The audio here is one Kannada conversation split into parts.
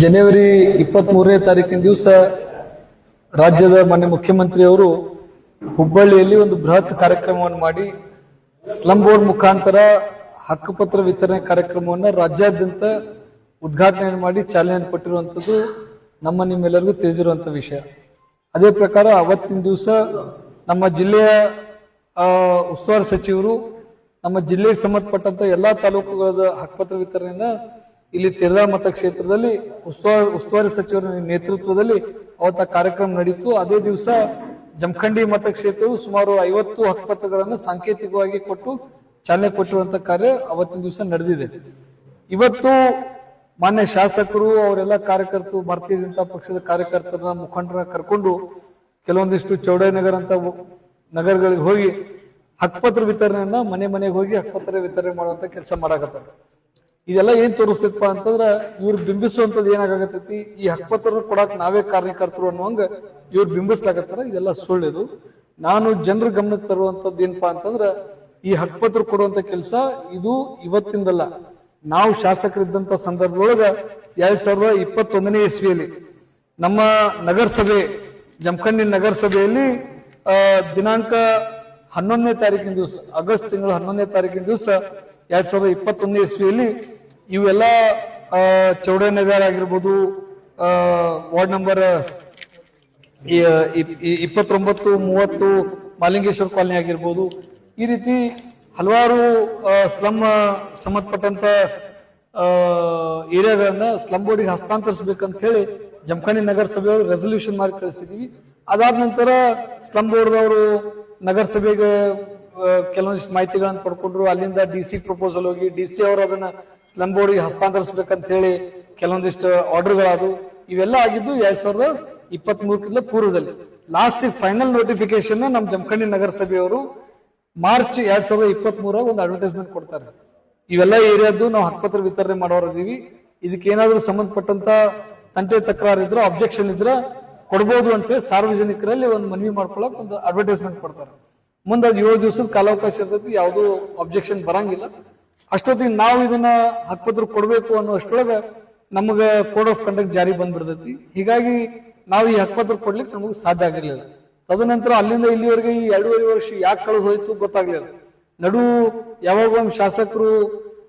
ಜನವರಿ ಇಪ್ಪತ್ತ್ ಮೂರನೇ ತಾರೀಕಿನ ದಿವಸ ರಾಜ್ಯದ ಮಾನ್ಯ ಮುಖ್ಯಮಂತ್ರಿಯವರು ಹುಬ್ಬಳ್ಳಿಯಲ್ಲಿ ಒಂದು ಬೃಹತ್ ಕಾರ್ಯಕ್ರಮವನ್ನು ಮಾಡಿ ಸ್ಲಂ ಬೋರ್ಡ್ ಮುಖಾಂತರ ಹಕ್ಕುಪತ್ರ ವಿತರಣೆ ಕಾರ್ಯಕ್ರಮವನ್ನು ರಾಜ್ಯಾದ್ಯಂತ ಉದ್ಘಾಟನೆಯನ್ನು ಮಾಡಿ ಚಾಲನೆಯನ್ನು ಕೊಟ್ಟಿರುವಂಥದ್ದು ನಮ್ಮ ನಿಮ್ಮೆಲ್ಲರಿಗೂ ತಿಳಿದಿರುವಂಥ ವಿಷಯ. ಅದೇ ಪ್ರಕಾರ ಅವತ್ತಿನ ದಿವಸ ನಮ್ಮ ಜಿಲ್ಲೆಯ ಉಸ್ತುವಾರಿ ಸಚಿವರು ನಮ್ಮ ಜಿಲ್ಲೆಗೆ ಸಂಬಂಧಪಟ್ಟಂತ ಎಲ್ಲಾ ತಾಲೂಕುಗಳ ಹಕ್ಕುಪತ್ರ ವಿತರಣೆಯನ್ನ ಇಲ್ಲಿ ತಿರ್ದಾ ಮತಕ್ಷೇತ್ರದಲ್ಲಿ ಉಸ್ತುವಾರಿ ಉಸ್ತುವಾರಿ ಸಚಿವರ ನೇತೃತ್ವದಲ್ಲಿ ಅವತ್ತ ಕಾರ್ಯಕ್ರಮ ನಡೀತು. ಅದೇ ದಿವಸ ಜಮಖಂಡಿ ಮತಕ್ಷೇತ್ರವು ಸುಮಾರು ಐವತ್ತು ಹಕ್ಕುಪತ್ರಗಳನ್ನು ಸಾಂಕೇತಿಕವಾಗಿ ಕೊಟ್ಟು ಚಾಲನೆ ಕೊಟ್ಟಿರುವಂತ ಕಾರ್ಯ ಅವತ್ತಿನ ದಿವಸ ನಡೆದಿದೆ. ಇವತ್ತು ಮಾನ್ಯ ಶಾಸಕರು, ಅವರೆಲ್ಲ ಕಾರ್ಯಕರ್ತರು, ಭಾರತೀಯ ಜನತಾ ಪಕ್ಷದ ಕಾರ್ಯಕರ್ತರ ಮುಖಂಡರ ಕರ್ಕೊಂಡು ಕೆಲವೊಂದಿಷ್ಟು ಚೌಡಯ್ಯನಗರ ಅಂತ ನಗರಗಳಿಗೆ ಹೋಗಿ ಹಕ್ಕುಪತ್ರ ವಿತರಣೆಯನ್ನ ಮನೆ ಮನೆಗೆ ಹೋಗಿ ಹಕ್ಕುಪತ್ರ ವಿತರಣೆ ಮಾಡುವಂತ ಕೆಲಸ ಮಾಡಾಕತ್ತಾರೆ. ಇದೆಲ್ಲ ಏನ್ ತೋರಿಸ್ತೈತಪ್ಪ ಅಂತಂದ್ರ ಇವ್ರು ಬಿಂಬಿಸುವಂತದ್ದು ಏನಾಗತ್ತೈತಿ ಈ ಹಕ್ಪತ್ರ ಕೊಡಾಕ್ ನಾವೇ ಕಾರ್ಯಕರ್ತರು ಅನ್ನುವಂಗ ಇವ್ರು ಬಿಂಬಿಸ್ಲಾಕತ್ತಾರ. ಇದೆಲ್ಲ ಸುಳ್ಳಿದು. ನಾನು ಜನರ ಗಮನಕ್ಕೆ ತರುವಂತದ್ದು ಏನಪ್ಪಾ ಅಂತಂದ್ರ ಈ ಹಕ್ಪತ್ರ ಕೊಡುವಂತ ಕೆಲಸ ಇದು ಇವತ್ತಿಂದಲ್ಲ. ನಾವು ಶಾಸಕರಿದ್ದಂತ ಸಂದರ್ಭದೊಳಗ ಎರಡ್ ಸಾವಿರದ ಇಪ್ಪತ್ತೊಂದನೇ ಇಸ್ವಿಯಲ್ಲಿ ನಮ್ಮ ನಗರಸಭೆ ಜಮಖಂಡಿ ನಗರಸಭೆಯಲ್ಲಿ ದಿನಾಂಕ ಹನ್ನೊಂದನೇ ತಾರೀಕಿನ ದಿವಸ, ಆಗಸ್ಟ್ ತಿಂಗಳು ಹನ್ನೊಂದನೇ ತಾರೀಕಿನ ದಿವಸ ಎರಡ್ ಸಾವಿರದ ಇಪ್ಪತ್ತೊಂದನೇ ಇಸ್ವಿಯಲ್ಲಿ ಇವೆಲ್ಲ ಚೌಡೇ ನಗರ್ ಆಗಿರ್ಬೋದು ವಾರ್ಡ್ ನಂಬರ್ ಇಪ್ಪತ್ತೊಂಬತ್ತು, ಮೂವತ್ತು, ಮಾಲಿಂಗೇಶ್ವರ ಕಾಲನಿ ಆಗಿರ್ಬೋದು. ಈ ರೀತಿ ಹಲವಾರು ಸ್ಲಮ್ ಸಂಬಂಧಪಟ್ಟಂತ ಏರಿಯಾಗಳನ್ನ ಸ್ಲಮ್ ಬೋರ್ಡಿಗೆ ಹಸ್ತಾಂತರಿಸಬೇಕಂತ ಹೇಳಿ ಜಮಖಂಡಿ ನಗರಸಭೆಯವರು ರೆಸಲ್ಯೂಷನ್ ಮಾಡಿ ಕಳಿಸಿದೀವಿ. ಅದಾದ ನಂತರ ಸ್ಲಮ್ ಬೋರ್ಡ್ದವರು ನಗರಸಭೆಗೆ ಕೆಲವೊಂದಿಷ್ಟು ಮಾಹಿತಿಗಳನ್ನು ಪಡ್ಕೊಂಡ್ರು. ಅಲ್ಲಿಂದ ಡಿ ಸಿ ಪ್ರಪೋಸಲ್ ಹೋಗಿ ಡಿ ಸಿ ಅವರು ಅದನ್ನ ಸ್ಲಂ ಬೋರ್ಡ್ಗೆ ಹಸ್ತಾಂತರಿಸಬೇಕಂತ ಹೇಳಿ ಕೆಲವೊಂದಿಷ್ಟು ಆರ್ಡರ್ಗಳಾದವು ಇವೆಲ್ಲ ಆಗಿದ್ದು ಎರಡ್ ಸಾವಿರದ ಇಪ್ಪತ್ತ್ ಮೂರಕ್ಕಿಂತ ಪೂರ್ವದಲ್ಲಿ. ಲಾಸ್ಟ್ ಫೈನಲ್ ನೋಟಿಫಿಕೇಶನ್ ನಮ್ಮ ಜಮಖಂಡಿ ನಗರಸಭೆಯವರು ಮಾರ್ಚ್ ಎರಡ್ ಸಾವಿರದ ಇಪ್ಪತ್ತ್ ಮೂರಾಗ ಒಂದು ಅಡ್ವರ್ಟೈಸ್ಮೆಂಟ್ ಕೊಡ್ತಾರೆ. ಇವೆಲ್ಲ ಏರಿಯಾದ್ದು ನಾವು ಹಕ್ಕುಪತ್ರ ವಿತರಣೆ ಮಾಡೋರಿದ್ದೀವಿ ಇದಕ್ಕೆ ಏನಾದರೂ ಸಂಬಂಧಪಟ್ಟಂತ ತಂಟೆ ತಕರಾರು ಇದ್ರೆ ಅಬ್ಜೆಕ್ಷನ್ ಇದ್ರೆ ಕೊಡ್ಬೋದು ಅಂತೇಳಿ ಸಾರ್ವಜನಿಕರಲ್ಲಿ ಒಂದು ಮನವಿ ಮಾಡ್ಕೊಳಕ್ ಒಂದು ಅಡ್ವರ್ಟೈಸ್ಮೆಂಟ್ ಕೊಡ್ತಾರೆ. ಮುಂದೆ ಅದು ಏಳು ದಿವಸದ ಕಾಲಾವಕಾಶ ಇರ್ತೈತಿ, ಯಾವುದೂ ಅಬ್ಜೆಕ್ಷನ್ ಬರಂಗಿಲ್ಲ. ಅಷ್ಟೊತ್ತಿಗೆ ನಾವು ಇದನ್ನ ಹಕ್ಕುಪತ್ರ ಕೊಡಬೇಕು ಅನ್ನೋ ನಮಗೆ ಕೋಡ್ ಆಫ್ ಕಂಡಕ್ಟ್ ಜಾರಿ ಬಂದ್ಬಿಡ್ತೈತಿ. ಹೀಗಾಗಿ ನಾವು ಈ ಹಕ್ಕುಪತ್ರ ಕೊಡ್ಲಿಕ್ಕೆ ನಮಗೆ ಸಾಧ್ಯ ಆಗಿರ್ಲಿಲ್ಲ. ತದನಂತರ ಅಲ್ಲಿಂದ ಇಲ್ಲಿವರೆಗೆ ಈ ಎರಡೂವರೆ ವರ್ಷ ಯಾಕೆ ಕಳೆದು ಹೋಯ್ತು ಗೊತ್ತಾಗ್ಲಿಲ್ಲ. ನಡು ಯಾವಾಗ ಒಮ್ಮೆ ಶಾಸಕರು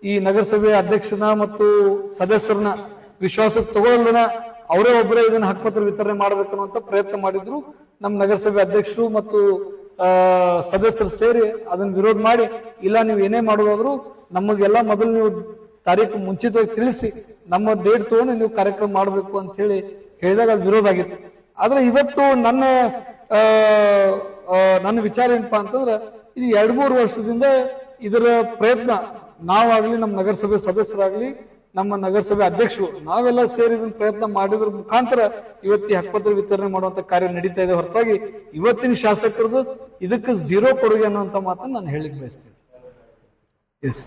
ಈ ನಗರಸಭೆ ಅಧ್ಯಕ್ಷನ ಮತ್ತು ಸದಸ್ಯರನ್ನ ವಿಶ್ವಾಸಕ್ಕೆ ತಗೊಳ್ಳದನ ಅವರೇ ಒಬ್ಬರೇ ಇದನ್ನ ಹಕ್ಕುಪತ್ರ ವಿತರಣೆ ಮಾಡ್ಬೇಕು ಅನ್ನುವಂತ ಪ್ರಯತ್ನ ಮಾಡಿದ್ರು. ನಮ್ಮ ನಗರಸಭೆ ಅಧ್ಯಕ್ಷರು ಮತ್ತು ಸದಸ್ಯರು ಸೇರಿ ಅದನ್ನ ವಿರೋಧ ಮಾಡಿ, ಇಲ್ಲ ನೀವು ಏನೇ ಮಾಡೋದಾದ್ರು ನಮಗೆಲ್ಲ ಮೊದಲು ನೀವು ತಾರೀಕು ಮುಂಚಿತವಾಗಿ ತಿಳಿಸಿ, ನಮ್ಮ ಡೇಟ್ ತಗೊಂಡು ನೀವು ಕಾರ್ಯಕ್ರಮ ಮಾಡಬೇಕು ಅಂತ ಹೇಳಿ ಹೇಳಿದಾಗ ಅದು ವಿರೋಧ ಆಗಿತ್ತು. ಆದ್ರೆ ಇವತ್ತು ನನ್ನ ನನ್ನ ವಿಚಾರ ಏನಪ್ಪಾ ಅಂತಂದ್ರೆ, ಇದು ಎರಡ್ ಮೂರು ವರ್ಷದಿಂದ ಇದರ ಪ್ರಯತ್ನ ನಾವಾಗ್ಲಿ ನಮ್ಮ ನಗರಸಭೆ ಸದಸ್ಯರಾಗ್ಲಿ ನಮ್ಮ ನಗರಸಭೆ ಅಧ್ಯಕ್ಷರು ನಾವೆಲ್ಲ ಸೇರಿ ಪ್ರಯತ್ನ ಮಾಡಿದ್ರ ಮುಖಾಂತರ ಇವತ್ತು ಹಕ್ಕುಪತ್ರ ವಿತರಣೆ ಮಾಡುವಂತ ಕಾರ್ಯ ನಡೀತಾ ಇದೆ. ಹೊರತಾಗಿ ಇವತ್ತಿನ ಶಾಸಕರದು ಇದಕ್ಕೆ ಝೀರೋ ಕೊಡುಗೆ ಅನ್ನುವಂತ ಮಾತನ್ನ ನಾನು ಹೇಳಿಕ್ ಬಯಸ್ತೀನಿ. ಎಸ್